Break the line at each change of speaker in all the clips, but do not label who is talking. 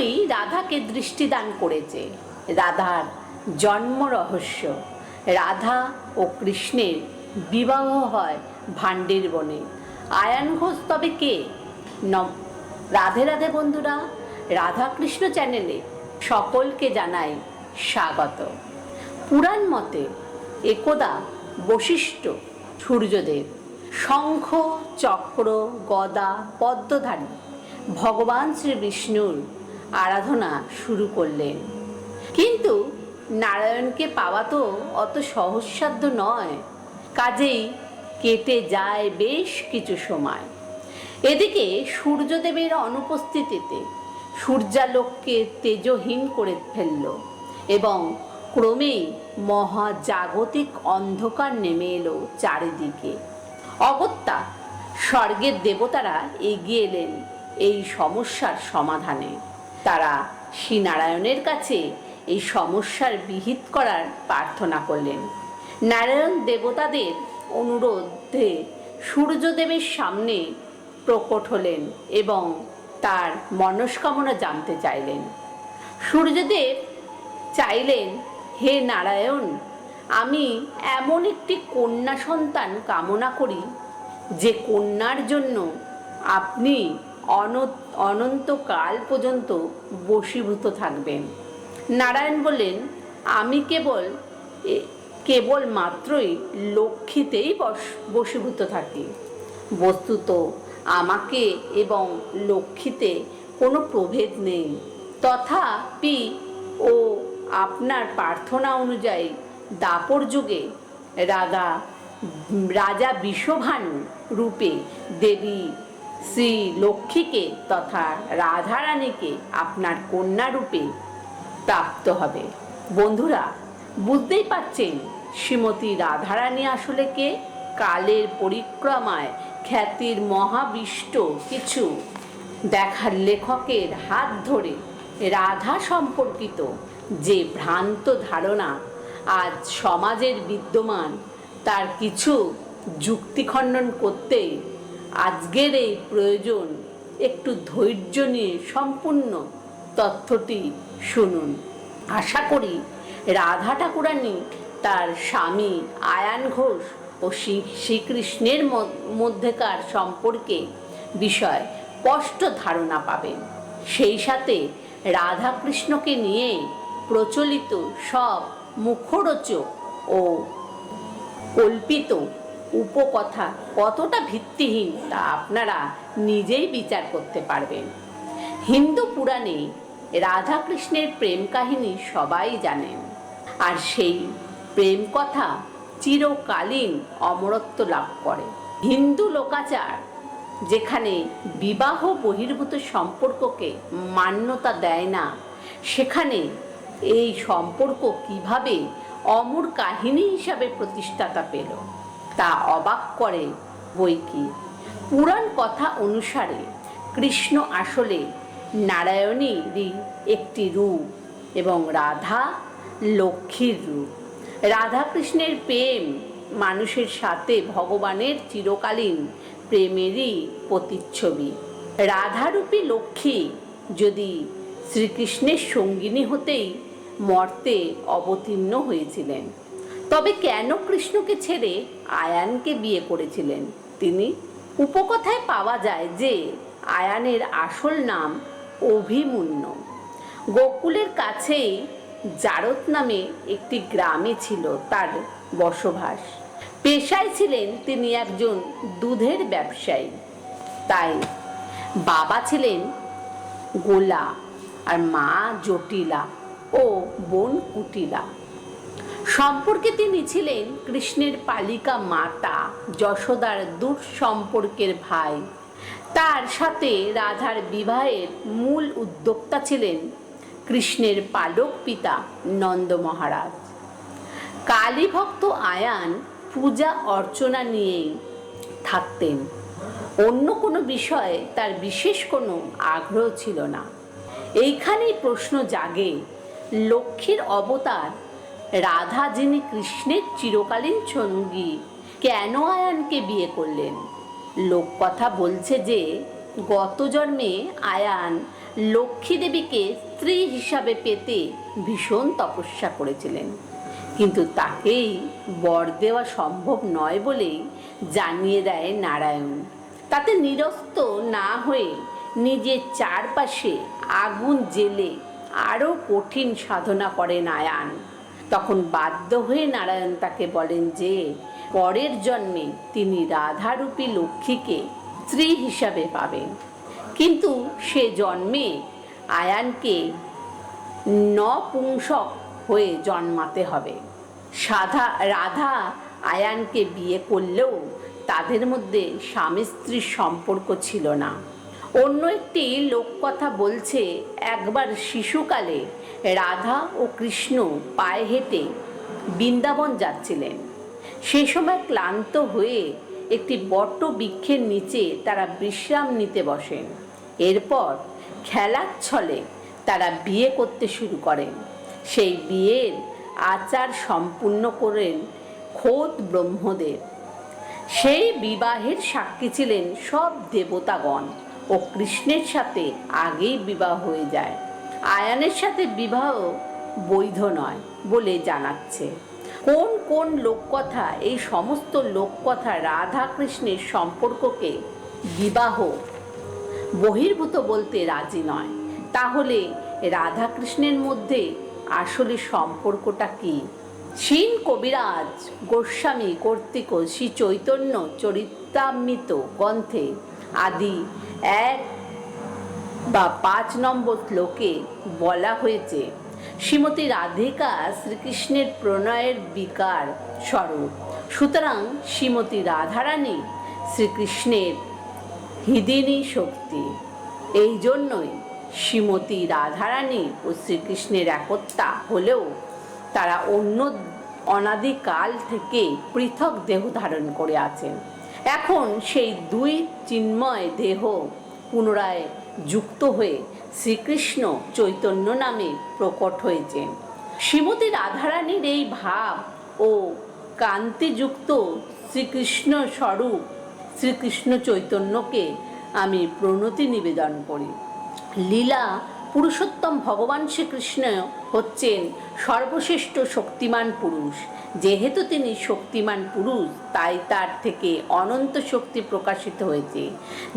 কৃষ্ণই রাধাকে দৃষ্টিদান করেছে। রাধার জন্ম রহস্য। রাধা ও কৃষ্ণের বিবাহ হয় ভান্ডের বনে। আয়ান ঘোষ তবে কে? রাধে রাধে বন্ধুরা, রাধা কৃষ্ণ চ্যানেলে সকলকে জানাই স্বাগত। পুরাণ মতে একদা বশিষ্ঠ সূর্যদেব, শঙ্খ, চক্র, গদা, পদ্মধারী, ভগবান শ্রী বিষ্ণুর আরাধনা শুরু করলেন। কিন্তু নারায়ণকে পাওয়া তো অত সহজসাধ্য নয়। কাজেই কেটে যায় বেশ কিছু সময়। এদিকে সূর্যদেবের অনুপস্থিতিতে সূর্যালোককে তেজহীন করে ফেলল এবং ক্রমেই মহাজাগতিক অন্ধকার নেমে এলো চারিদিকে। অগত্যা স্বর্গের দেবতারা এগিয়ে এলেন এই সমস্যার সমাধানে। তারা শ্রীনারায়ণের কাছে এই সমস্যার বিহিত করার প্রার্থনা করলেন। নারায়ণ দেবতাদের অনুরোধে সূর্যদেবের সামনে প্রকট হলেন এবং তার মনস্কামনা জানতে চাইলেন। সূর্যদেব চাইলেন, হে নারায়ণ, আমি এমন একটি কন্যা সন্তান কামনা করি যে কন্যার জন্য আপনি অন- অনন্তকাল পর্যন্ত বশীভূত থাকবেন। নারায়ণ বললেন, আমি কেবল কেবল মাত্রই লক্ষ্মীতেই বশ, বশীভূত থাকি। বস্তুত আমাকে এবং লক্ষ্মীতে কোনো প্রভেদ নেই। তথাপি ও আপনার প্রার্থনা অনুযায়ী দাপর যুগে রাধা, রাজা বিশ্বভানু রূপে দেবী শ্রী লক্ষ্মীকে তথা রাধারানীকে আপনার কন্যা রূপে প্রাপ্ত হবে। বন্ধুরা, বুঝতেই পারছেন শ্রীমতী রাধারানী আসলে কে? কালের পরিক্রমায় খ্যাতির মহাবিষ্ট কিছু দেখার লেখকের হাত ধরে রাধা সম্পর্কিত যে ভ্রান্ত ধারণা আজ সমাজের বিদ্যমান, তার কিছু যুক্তিখণ্ডন করতে আজকের এই প্রয়োজন, একটু ধৈর্য নিয়ে সম্পূর্ণ তথ্যটি শুনুন। আশা করি রাধা ঠাকুরানী তার স্বামী আয়ান ঘোষ ও শ্রী শ্রীকৃষ্ণের মধ্যেকার সম্পর্কে বিষয় স্পষ্ট ধারণা পাবেন। সেই সাথে রাধা কৃষ্ণকে নিয়ে প্রচলিত সব মুখরোচক ও কল্পিত উপকথা কতটা ভিত্তিহীন তা আপনারা নিজেই বিচার করতে পারবেন। হিন্দু পুরাণে রাধাকৃষ্ণের প্রেম কাহিনী সবাই জানেন। আর সেই প্রেম কথা চিরকালীন অমরত্ব লাভ করে। হিন্দু লোকাচার, যেখানে বিবাহ বহির্ভূত সম্পর্ককে মান্যতা দেয় না, সেখানে এই সম্পর্ক কীভাবে অমর কাহিনী হিসাবে প্রতিষ্ঠাতা পেল? তা অবাক করে বই কি পুরাণ কথা অনুসারে কৃষ্ণ আসলে নারায়ণীরই একটি রূপ এবং রাধা লক্ষ্মীর রূপ। রাধা কৃষ্ণের প্রেম মানুষের সাথে ভগবানের চিরকালীন প্রেমেরই প্রতিচ্ছবি। রাধারূপী লক্ষ্মী যদি শ্রীকৃষ্ণের সঙ্গিনী হতেই মর্তে অবতীর্ণ হয়েছিলেন। তবে কেন কৃষ্ণকে ছেড়ে আয়ানকে বিয়ে করেছিলেন? তিনি উপকথায় পাওয়া যায় যে, আয়ানের আসল নাম অভিমুন্য। গোকুলের কাছেই জারত নামে একটি গ্রামে ছিল তার বসবাস। পেশায় ছিলেন তিনি একজন দুধের ব্যবসায়ী। তাই বাবা ছিলেন গোলা আর মা জটিলা ও বোন কুটিলা। সম্পর্কে তিনি ছিলেন কৃষ্ণের পালিকা মাতা, যশোদার দূর সম্পর্কের ভাই। তার সাথে রাধার বিবাহের মূল উদ্যোক্তা ছিলেন কৃষ্ণের পালক পিতা নন্দ মহারাজ। কালীভক্ত আয়ান পূজা অর্চনা নিয়েই থাকতেন। অন্য কোনো বিষয়ে তার বিশেষ কোনো আগ্রহ ছিল না। এইখানেই প্রশ্ন জাগে, লক্ষ্মীর অবতার রাধা যিনি কৃষ্ণের চিরকালীন সঙ্গী কেন আয়ানকে বিয়ে করলেন? লোককথা বলছে যে, গত জন্মে আয়ান লক্ষ্মী দেবীকে স্ত্রী হিসাবে পেতে ভীষণ তপস্যা করেছিলেন। কিন্তু তাকেই বর দেওয়া সম্ভব নয় বলেই জানিয়ে দেয় নারায়ণ। তাতে নিরস্ত না হয়ে নিজের চারপাশে আগুন জেলে আরও কঠিন সাধনা করেন আয়ান। তখন বাধ্য হয়ে নারায়ণ তাকে বলেন যে, পরের জন্মে তিনি রাধারূপী লক্ষ্মীকে স্ত্রী হিসাবে পাবেন। কিন্তু সে জন্মে আয়ানকে নপুংসক হয়ে জন্মাতে হবে। সাধা, রাধা আয়ানকে বিয়ে করলেও তাদের মধ্যে স্বামী স্ত্রীর সম্পর্ক ছিল না। অন্য একটি লোককথা বলছে, একবার শিশুকালে রাধা ও কৃষ্ণ পায়ে হেঁটে বৃন্দাবন যাচ্ছিলেন। সে সময় ক্লান্ত হয়ে একটি বট্ট বৃক্ষের নিচে তারা বিশ্রাম নিতে বসেন। এরপর খেলার ছলে তারা বিয়ে করতে শুরু করেন। সেই বিয়ের আচার সম্পূর্ণ করেন খোদ ব্রহ্মদেব। সেই বিবাহের সাক্ষী ছিলেন সব দেবতাগণ। ও কৃষ্ণের সাথে আগেই বিবাহ হয়ে যায়। আয়ানের সাথে বিবাহ বৈধ নয় বলে জানাচ্ছে। কোন কোন লোককথা, এই সমস্ত লোককথা রাধা কৃষ্ণের সম্পর্ককে বিবাহ বহির্ভূত বলতে রাজি নয়। তাহলে রাধা কৃষ্ণের মধ্যে আসলে সম্পর্কটা কি? শীন কবিরাজ গোস্বামী কর্তৃক শ্রী চৈতন্য চরিতামৃত গ্রন্থে আদি। এক বা পাঁচ নম্বর শ্লোকে বলা হয়েছে, শ্রীমতী রাধিকা শ্রীকৃষ্ণের প্রণয়ের বিকার স্বরূপ। সুতরাং শ্রীমতী রাধারানী শ্রীকৃষ্ণের হৃদিনী শক্তি। এই জন্যই শ্রীমতী রাধারানী ও শ্রীকৃষ্ণের একতা হলেও তারা অন্য অনাদিকাল থেকে পৃথক দেহ ধারণ করে আছেন। এখন সেই দুই চিন্ময় দেহ পুনরায় যুক্ত হয়ে শ্রীকৃষ্ণ চৈতন্য নামে প্রকট হয়েছেন শ্রীমতী রাধারানীর এই ভাব ও কান্তিযুক্ত শ্রীকৃষ্ণ স্বরূপ শ্রীকৃষ্ণ চৈতন্যকে আমি প্রণতি নিবেদন করি। লীলা পুরুষোত্তম ভগবান শ্রীকৃষ্ণ হচ্ছেন সর্বশ্রেষ্ঠ শক্তিমান পুরুষ। যেহেতু তিনি শক্তিমান পুরুষ, তাই তার থেকে অনন্ত শক্তি প্রকাশিত হয়েছে।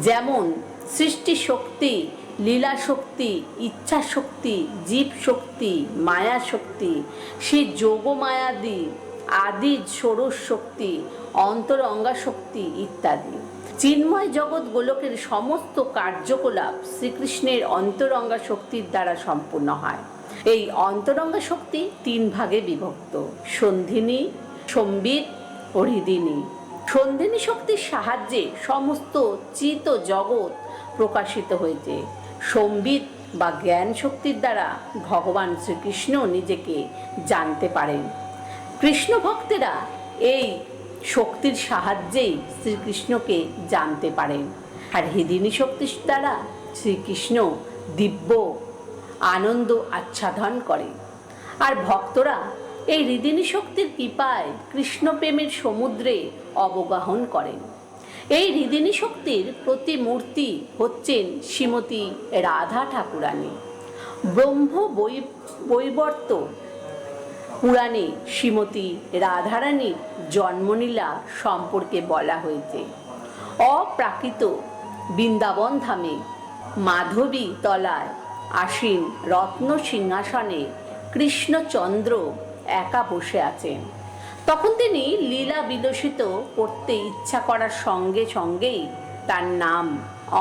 যেমন সৃষ্টি শক্তি লীলা শক্তি ইচ্ছা শক্তি জীব শক্তি মায়া শক্তি সে যোগ মায়াদি আদি ষোড়শ শক্তি অন্তরঙ্গা শক্তি ইত্যাদি। চিন্ময় জগৎ গোলকের সমস্ত কার্যকলাপ শ্রীকৃষ্ণের অন্তরঙ্গা শক্তির দ্বারা সম্পূর্ণ হয়। এই অন্তরঙ্গা শক্তি তিন ভাগে বিভক্ত। সন্ধিনী, সম্বিত ও হৃদিনী সন্ধিনী শক্তির সাহায্যে সমস্ত চিত জগৎ প্রকাশিত হয়েছে সম্বিত বা জ্ঞান শক্তির দ্বারা ভগবান শ্রীকৃষ্ণ নিজেকে জানতে পারেন। কৃষ্ণ ভক্তেরা এই শক্তির সাহায্যেই শ্রীকৃষ্ণকে জানতে পারেন। আর হৃদিনী শক্তির দ্বারা শ্রীকৃষ্ণ দিব্য আনন্দ আচ্ছাদন করে। আর ভক্তরা এই হৃদিনী শক্তির কৃপায় কৃষ্ণপ্রেমের সমুদ্রে অবগাহন করেন। এই হৃদিনী শক্তির প্রতিমূর্তি হচ্ছেন শ্রীমতী রাধা ঠাকুরানী। ব্রহ্ম বৈ, বৈবর্ত পুরাণে শ্রীমতী রাধারানীর জন্মলীলা সম্পর্কে বলা হয়েছে। অপ্রাকৃত বৃন্দাবন ধামে মাধবী তলায় আসীন রত্ন সিংহাসনে কৃষ্ণচন্দ্র একা বসে আছেন তখন তিনি লীলা বিলসিত করতে ইচ্ছা করার সঙ্গে সঙ্গেই তার নাম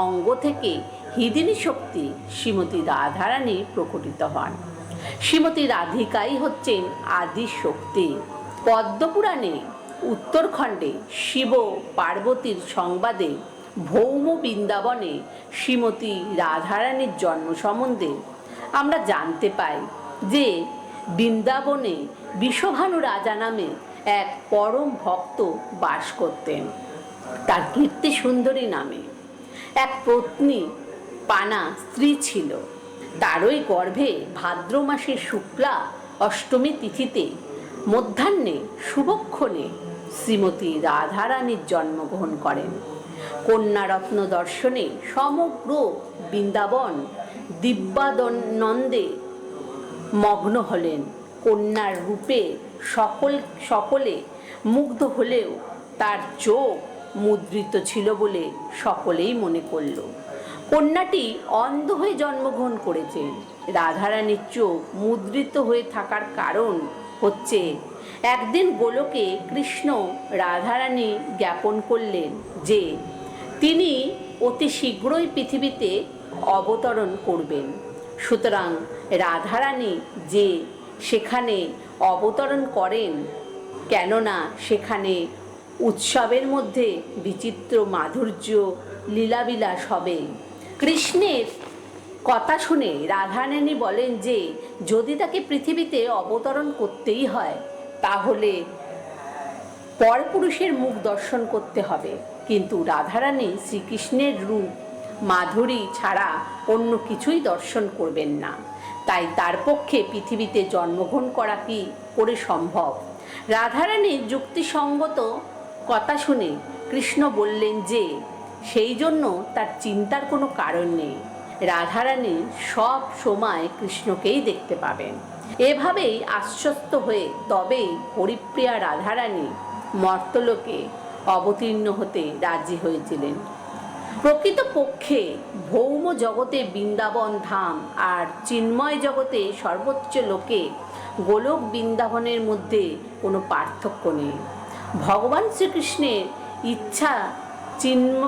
অঙ্গ থেকে হিদিনী শক্তি শ্রীমতী রাধারানী প্রকটিত হন। শ্রীমতী রাধিকাই হচ্ছেন আদি শক্তি। পদ্মপুরাণে উত্তরখণ্ডে শিব পার্বতীর সংবাদে ভৌম বৃন্দাবনে শ্রীমতী রাধারানীর জন্ম সম্বন্ধে আমরা জানতে পাই যে বৃন্দাবনে বিশ্বভানু রাজা নামে এক পরম ভক্ত বাস করতেন। তার কীর্তি সুন্দরী নামে। এক পত্নী পানা স্ত্রী ছিল। তারই গর্ভে ভাদ্র মাসের শুক্লা অষ্টমী তিথিতে মধ্যাহ্নে শুভক্ষণে শ্রীমতী রাধারানীর জন্মগ্রহণ করেন। কন্যারত্ন দর্শনে সমগ্র বৃন্দাবন দিব্যানন্দে মগ্ন হলেন। কন্যার রূপে সকল, সকলে মুগ্ধ হলেও তার চোখ মুদ্রিত ছিল বলে সকলেই মনে করল। কন্যাটি অন্ধ হয়ে জন্মগ্রহণ করেছেন রাধারানীর চোখ মুদ্রিত হয়ে থাকার কারণ হচ্ছে, একদিন গোলকে কৃষ্ণ রাধারানী জ্ঞাপন করলেন যে তিনি অতি শীঘ্রই পৃথিবীতে অবতরণ করবেন। সুতরাং রাধারানী যে সেখানে অবতরণ করেন, কেননা সেখানে উৎসবের মধ্যে বিচিত্র মাধুর্য, লীলাবিলাস হবে। কৃষ্ণের কথা শুনে রাধারানী বলেন যে, যদি তাকে পৃথিবীতে অবতরণ করতেই হয়, তাহলে পরপুরুষের মুখ দর্শন করতে হবে। কিন্তু রাধারানী শ্রীকৃষ্ণের রূপ মাধুরী ছাড়া অন্য কিছুই দর্শন করবেন না। তাই তার পক্ষে পৃথিবীতে জন্মগ্রহণ করা কি করে সম্ভব? রাধারানীর যুক্তিসঙ্গত কথা শুনে কৃষ্ণ বললেন যে, সেই জন্য তার চিন্তার কোনো কারণ নেই। রাধারানী সব সময় কৃষ্ণকেই দেখতে পাবেন। এভাবেই আশ্বস্ত হয়ে তবেই হরিপ্রিয়া রাধারানী মর্তলোকে অবতীর্ণ হতে রাজি হয়েছিলেন। প্রকৃতপক্ষে ভৌম জগতে বৃন্দাবন ধাম আর চিন্ময় জগতে সর্বোচ্চ লোকে গোলক বৃন্দাবনের মধ্যে কোনো পার্থক্য নেই। ভগবান শ্রীকৃষ্ণের ইচ্ছা চিন্ম,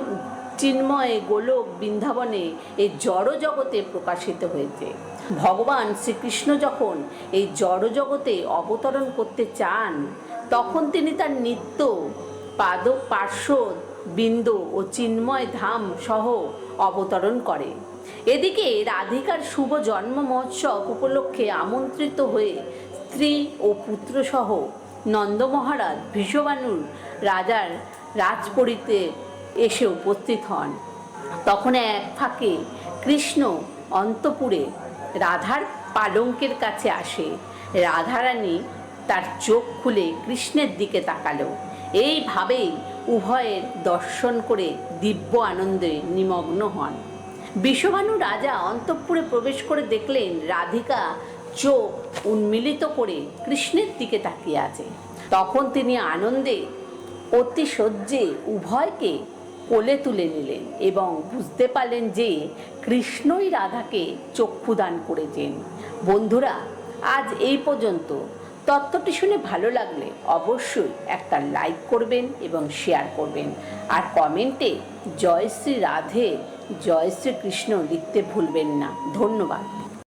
চিন্ময় গোলক বৃন্দাবনে এই জড় জগতে প্রকাশিত হয়েছে। ভগবান শ্রীকৃষ্ণ যখন এই জড় জগতে অবতরণ করতে চান, তখন তিনি তার নিত্য পাদ, পার্শ্ব, বিন্দু ও চিন্ময় ধাম সহ অবতরণ করে। এদিকে রাধিকার শুভ জন্ম মহোৎসব উপলক্ষে আমন্ত্রিত হয়ে স্ত্রী ও পুত্রসহ নন্দ মহারাজ ভীষ্মবানুর রাজার রাজপরিতে এসে উপস্থিত হন। তখন এক ফাঁকে কৃষ্ণ অন্তপুরে রাধার পালঙ্কের কাছে আসে। রাধারানী তার চোখ খুলে কৃষ্ণের দিকে তাকালো। এইভাবেই উভয়ের দর্শন করে দিব্য আনন্দে নিমগ্ন হন। বিশ্বভানু রাজা অন্তঃপুরে প্রবেশ করে দেখলেন রাধিকা চোখ উন্মিলিত করে কৃষ্ণের দিকে তাকিয়ে আছে। তখন তিনি আনন্দে অতি সহ্যে উভয়কে কোলে তুলে নিলেন এবং বুঝতে পারলেন যে কৃষ্ণই রাধাকে চক্ষুদান করেছেন। বন্ধুরা, আজ এই পর্যন্ত। তত্ত্বটি শুনে ভালো লাগলে অবশ্যই একটা লাইক করবেন এবং শেয়ার করবেন। আর কমেন্টে জয় শ্রী রাধে, জয় শ্রী কৃষ্ণ লিখতে ভুলবেন না। ধন্যবাদ।